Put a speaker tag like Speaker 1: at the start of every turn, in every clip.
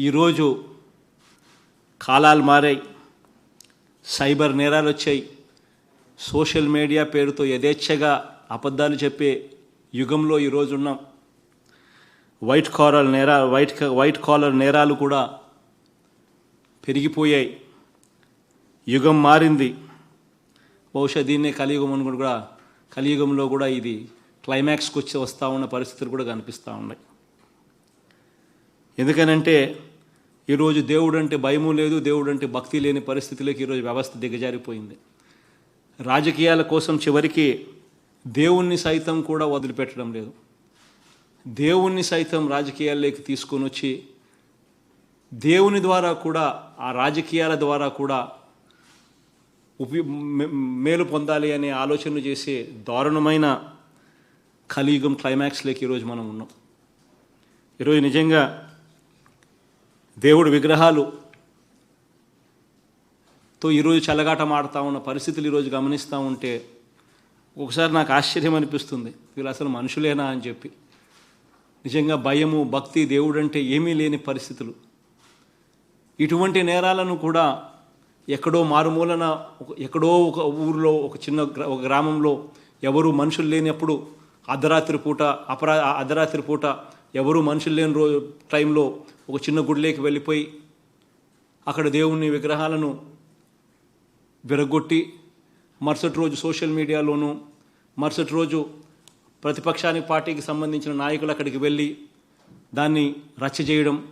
Speaker 1: ఈరోజు కాలాలు మారాయి సైబర్ నేరాలు వచ్చాయి. సోషల్ మీడియా పేరుతో యథేచ్ఛగా అబద్ధాలు చెప్పే యుగంలో ఈరోజు ఉన్నాం. వైట్ కాలర్ నేరా వైట్ వైట్ కాలర్ నేరాలు కూడా పెరిగిపోయాయి. యుగం మారింది. బహుశా దీన్నే కలియుగం అని కూడా కలియుగంలో కూడా ఇది క్లైమాక్స్కి వచ్చి వస్తూ ఉన్న పరిస్థితులు కూడా కనిపిస్తూ ఉన్నాయి. ఎందుకనంటే ఈరోజు దేవుడు అంటే భయము లేదు దేవుడు అంటే భక్తి లేని పరిస్థితిలోకి ఈరోజు వ్యవస్థ దిగజారిపోయింది. రాజకీయాల కోసం చివరికి దేవుణ్ణి సైతం కూడా వదిలిపెట్టడం లేదు. దేవుణ్ణి సైతం రాజకీయాల్లోకి తీసుకొని వచ్చి దేవుని ద్వారా కూడా ఆ రాజకీయాల ద్వారా కూడా ఉపయో మేలు పొందాలి అనే ఆలోచనలు చేసే దారుణమైన కలియుగం క్లైమాక్స్లోకి ఈరోజు మనం ఉన్నాం. ఈరోజు నిజంగా దేవుడు విగ్రహాలు. తో ఈరోజు చెలగాటం ఆడుతూ ఉన్న పరిస్థితులు ఈరోజు గమనిస్తూ ఉంటే ఒకసారి నాకు ఆశ్చర్యం అనిపిస్తుంది. వీళ్ళు అసలు మనుషులేనా అని చెప్పి. నిజంగా భయము భక్తి దేవుడు అంటే ఏమీ లేని పరిస్థితులు. ఇటువంటి నేరాలను కూడా ఎక్కడో మారుమూలన ఒక- ఎక్కడో ఒక ఊరిలో ఒక చిన్న గ్రా- ఒక గ్రామంలో ఎవరు మనుషులు లేనప్పుడు అర్ధరాత్రి పూట అపరా అర్ధరాత్రి పూట ఎవరు మనుషులు లేని రో టైంలో ఒక చిన్న గుడిలోకి వెళ్ళిపోయి అక్కడ దేవుని విగ్రహాలను విరగొట్టి మరుసటి రోజు సోషల్ మీడియాలోనూ మరుసటి రోజు ప్రతిపక్షానికి పార్టీకి సంబంధించిన నాయకులు అక్కడికి వెళ్ళి దాన్ని రచ్చ చేయడం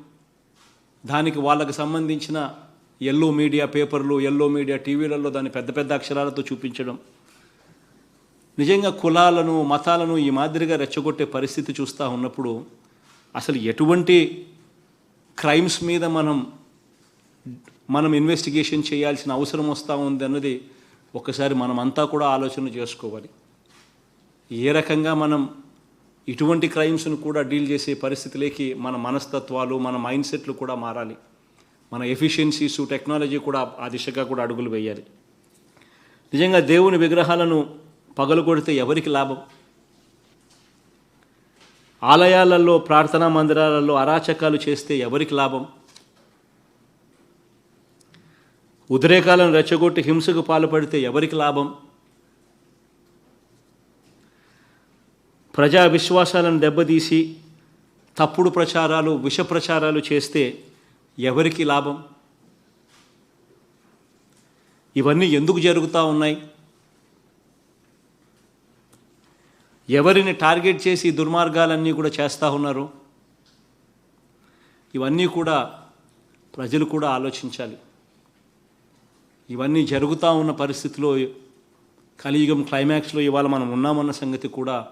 Speaker 1: దానికి వాళ్ళకు సంబంధించిన ఎల్లో మీడియా పేపర్లు ఎల్లో మీడియా టీవీలలో దాన్ని పెద్ద పెద్ద అక్షరాలతో చూపించడం. నిజంగా కులాలను మతాలను ఈ మాదిరిగా రెచ్చగొట్టే పరిస్థితి చూస్తూ ఉన్నప్పుడు అసలు ఎటువంటి క్రైమ్స్ మీద మనం మనం ఇన్వెస్టిగేషన్ చేయాల్సిన అవసరం వస్తూ ఉంది అన్నది ఒకసారి మనం అంతా కూడా ఆలోచన చేసుకోవాలి. ఏ రకంగా మనం ఇటువంటి క్రైమ్స్ను కూడా డీల్ చేసే పరిస్థితిలోకి మన మనస్తత్వాలు మన మైండ్ సెట్లు కూడా మారాలి. మన ఎఫిషియన్సీస్ టెక్నాలజీ కూడా ఆ దిశగా కూడా అడుగులు వేయాలి. నిజంగా దేవుని విగ్రహాలను పగలు కొడితే ఎవరికి లాభం? ఆలయాలలో ప్రార్థనా మందిరాలలో అరాచకాలు చేస్తే ఎవరికి లాభం? ఉద్రేకాలను రెచ్చగొట్టి హింసకు పాల్పడితే ఎవరికి లాభం? ప్రజా విశ్వాసాలను దెబ్బతీసి తప్పుడు ప్రచారాలు విష ప్రచారాలు చేస్తే ఎవరికి లాభం? ఇవన్నీ ఎందుకు జరుగుతూ ఉన్నాయి? ఎవరిని టార్గెట్ చేసి దుర్మార్గాలన్నీ కూడా చేస్తూ ఉన్నారు? ఇవన్నీ కూడా ప్రజలు కూడా ఆలోచించాలి. ఇవన్నీ జరుగుతూ ఉన్న పరిస్థితిలో కలియుగం క్లైమాక్స్లో ఇవాళ మనం ఉన్నామన్న సంగతి కూడా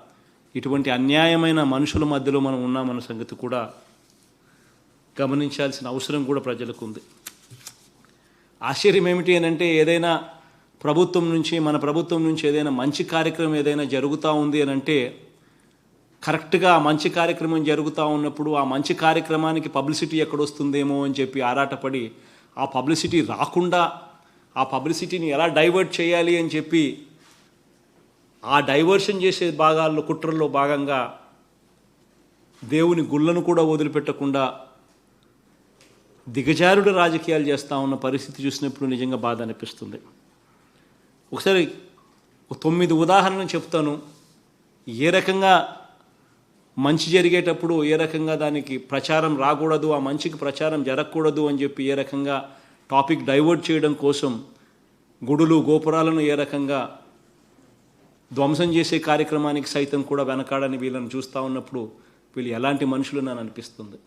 Speaker 1: ఇటువంటి అన్యాయమైన మనుషుల మధ్యలో మనం ఉన్నామన్న సంగతి కూడా గమనించాల్సిన అవసరం కూడా ప్రజలకు ఉంది. ఆశ్చర్యం ఏమిటి అని అంటే ఏదైనా ప్రభుత్వం నుంచి మన ప్రభుత్వం నుంచి ఏదైనా మంచి కార్యక్రమం ఏదైనా జరుగుతూ ఉంది అని అంటే కరెక్ట్గా ఆ మంచి కార్యక్రమం జరుగుతూ ఉన్నప్పుడు ఆ మంచి కార్యక్రమానికి పబ్లిసిటీ ఎక్కడొస్తుందేమో అని చెప్పి ఆరాటపడి ఆ పబ్లిసిటీ రాకుండా ఆ పబ్లిసిటీని ఎలా డైవర్ట్ చేయాలి అని చెప్పి ఆ డైవర్షన్ చేసే భాగాల్లో కుట్రల్లో భాగంగా దేవుని గుళ్ళను కూడా వదిలిపెట్టకుండా దిగజారుడు రాజకీయాలు చేస్తూ ఉన్న పరిస్థితి చూసినప్పుడు నిజంగా బాధ అనిపిస్తుంది. ఒకసారి తొమ్మిది ఉదాహరణలు చెప్తాను. ఏ రకంగా మంచి జరిగేటప్పుడు ఏ రకంగా దానికి ప్రచారం రాకూడదు ఆ మంచికి ప్రచారం జరగకూడదు అని చెప్పి ఏ రకంగా టాపిక్ డైవర్ట్ చేయడం కోసం గుడులు గోపురాలను ఏ రకంగా ధ్వంసం చేసే కార్యక్రమానికి సైతం కూడా వెనకాడని వీళ్ళని చూస్తూ ఉన్నప్పుడు వీళ్ళు ఎలాంటి మనుషులు అని అనిపిస్తుంది.